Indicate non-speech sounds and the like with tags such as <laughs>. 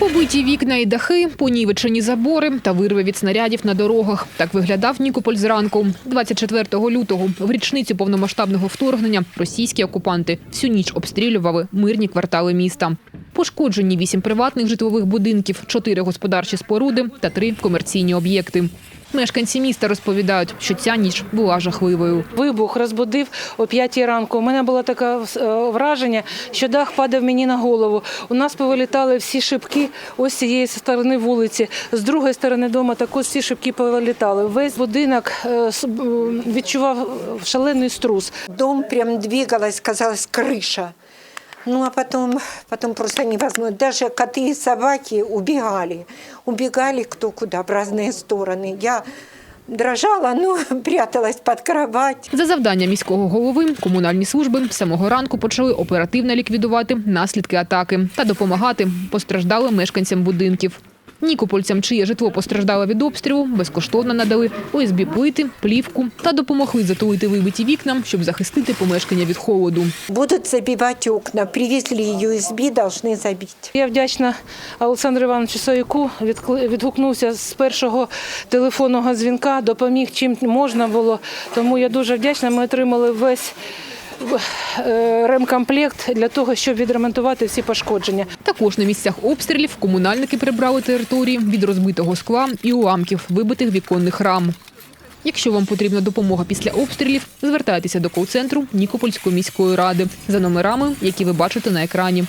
Вибиті вікна і дахи, понівечені забори та вирви від снарядів на дорогах. Так виглядав Нікополь зранку. 24 лютого, в річницю повномасштабного вторгнення, російські окупанти всю ніч обстрілювали мирні квартали міста. Пошкоджені вісім приватних житлових будинків, чотири господарчі споруди та три комерційні об'єкти. Мешканці міста розповідають, що ця ніч була жахливою. Вибух розбудив о 5 ранку. У мене було таке е, враження, що дах падав мені на голову. У нас повилітали всі шибки ось з цієї сторони вулиці. З другої сторони дому також всі шибки повилітали. Весь будинок е, відчував шалений струс. Дом прям двигалась, казалось, крыша. Ну, а потом, потом просто невозможно. Даже коты и собаки убегали. Убегали кто куда, в разные стороны. Я дрожала, ну, <laughs> пряталась под кровать. За завдання міського голови комунальні служби з самого ранку почали оперативно ліквідувати наслідки атаки та допомагати постраждалим мешканцям будинків. Нікопольцям, чиє житло постраждало від обстрілу, безкоштовно надали ОСБ плити, плівку та допомогли затулити вибиті вікна, щоб захистити помешкання від холоду. Будут забивать окна. Привезли USB, должны забить. Я вдячна Олександру Івановичу Саюку. Відкли- Відгукнувся з першого телефонного дзвінка, допоміг чим можна було. Тому я дуже вдячна. Ми отримали весь ремкомплект для того, щоб відремонтувати всі пошкодження. Також на місцях обстрілів комунальники прибрали території від розбитого скла і уламків вибитих віконних рам. Якщо вам потрібна допомога після обстрілів, звертайтеся до кол-центру Нікопольської міської ради за номерами, які ви бачите на екрані.